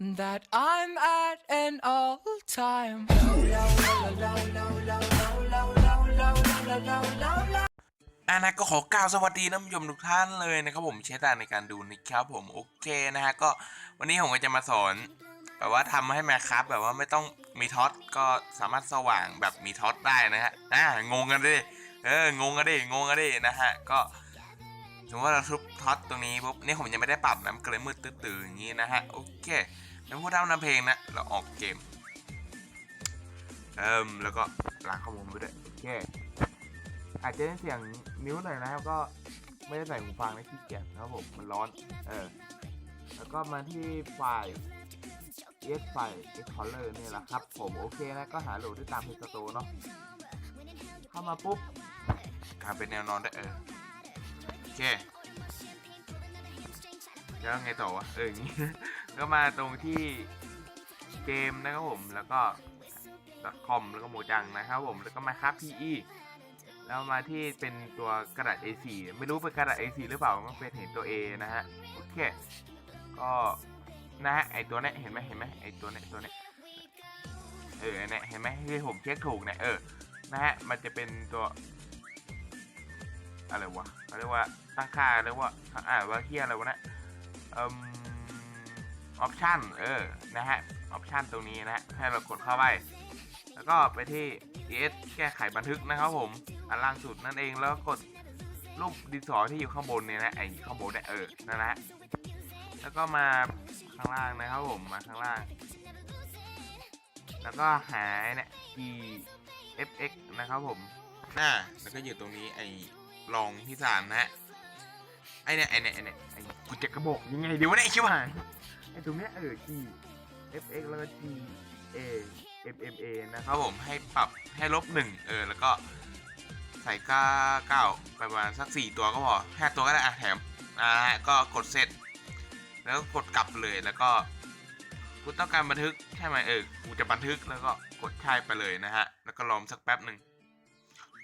that I'm at an all time. อานะก็ขอกล่าวสวัสดีท่านผู้ชมทุกท่านเลยนะครับผมใช้ตาในการดูนะครับผมโอเคนะฮะก็วันนี้ผมก็จะมาสอนแบบว่าทำให้แมคครับแบบว่าไม่ต้องมีท็อตก็สามารถสว่างแบบมีท็อตได้นะฮะอ่างงกันดิเอองงกันดิงงกันดินะฮะก็ สมมติว่าเราทุบท็อตตรงนี้ปุ๊บนี่ผมยังไม่ได้ปรับนะมันก็เลยมืดตื้อๆอย่างนี้นะฮะโอเคแล้วพูดทำนำเพลงนะเราออกเกมเอิ่มแล้วก็ล้างข้อมูลไปด้วยโอเคอาจจะได้เสียงนิ้วหน่อยนะครับก็ไม่ได้ใส่หูฟังนะขี้เกียจนะครับผมมันร้อนเออแล้วก็มาที่ไฟล์ ES ไฟล์ Explorer นี่แหละครับ ผมโอเคนะก็หาโหลดได้ตามเพจสโตเนาะเข้ามาปุ๊บทำเป็นแนวนอนได้เออ เค แล้วไงต่อวะ เอออย่างงี้ ก็มาตรงที่เกมนะครับผม แล้วก็ .com แล้วก็โมจังนะครับผม แล้วก็มาครับ PE แล้วมาที่เป็นตัวกระดาษ A4 ไม่รู้เป็นกระดาษ A4 หรือเปล่ามันเป็นเห็นตัว A นะฮะ โอเค ก็นะฮะไอตัวเนี้ยเห็นไหมเห็นไหมไอตัวเนี้ยตัวเนี้ยเออไอเนี้ยเห็นไหมที่ผมเช็คถูกเนี่ยเออนะฮะมันจะเป็นตัว อะไรวะเขาเรียกว่าตั้งค่าเรียกว่าอ่าว่าเฮียอะไรวะนะเอ่อออปชั่นเออ นะฮะ ออปชั่นตรงนี้นะฮะ ให้เรากดเข้าไป แล้วก็ไปที่ ES แก้ไขบันทึกนะครับผม อันล่างสุดนั่นเอง แล้วก็กดรูปดินสอที่อยู่ข้างบนเนี่ยนะ ไอ้ข้างบนเนี่ยเออ นั่นแหละ แล้วก็มาข้างล่างนะครับผม มาข้างล่าง แล้วก็หาเนี่ย G FX นะครับผม น่า แล้วก็อยู่ตรงนี้ไอ รองที่สามนะฮะไอเนี่ยไอเนี่ยไอเนี่ยไอกูจะกระบอกยังไงเดีวะเนี่ยไอ้ชิบหายไอตรงเนี้ยเออ G FX แล้วก็ G A MMA นะครับผมให้ปรับให้ลบหนึ่งเออ แล้วก็ใส่ก้าเก้าประมาณสักสี่ตัวก็พอห้าตัวก็ได้อะแถมอ่าก็กดเซตแล้วก็กดกลับเลยแล้วก็กูต้องการบันทึกใช่ไหมเออกูจะบันทึกแล้วก็กดใช่ไปเลยนะฮะ แล้วก็รอสักแป๊บหนึ่ง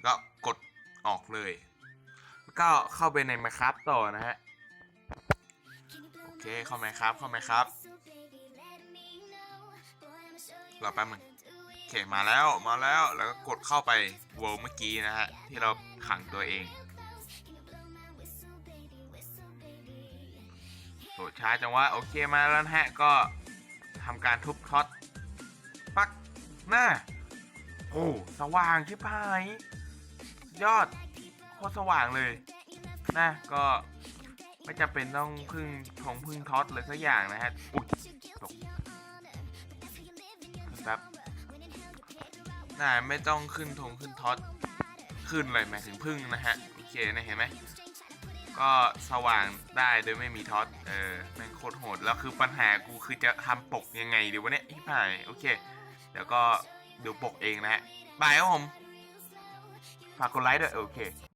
ก็กดออกเลย ก็เข้าไปใน Minecraft ต่อนะฮะ โอเคเข้า Minecraft เข้า Minecraft รอแป๊บหนึงโอเคมาแล้วมาแล้วแล้วก็กดเข้าไป world เมื่อกี้นะฮะ ที่เราขังตัวเองโหช้าจังวะโอเคมาแล้วนะฮะก็ทำการทุบท็อตปักหน้าโอ้สว่างชิบหายยอด คตรสว่างเลยนะก็ไม่จำเป็นต้องพึ่งทงพึ่งท็อตเลยสักอย่างนะฮะอุ้ยตกครับน่าไม่ต้องขึ้นธงขึ้นท็อตขึ้นเลยหมายถึงพึ่งนะฮะโอเคนะเห็นไหมก็สว่างได้โดยไม่มีท็อตเออแม่งโคตรโหดแล้วคือปัญหากูคือจะทำปกยังไงดีวะเนี่ยพี่ผายโอเคเดี๋ยวก็ดูปกเองนะฮะบายครับผมฝากกดไลค์ด้วยโอเค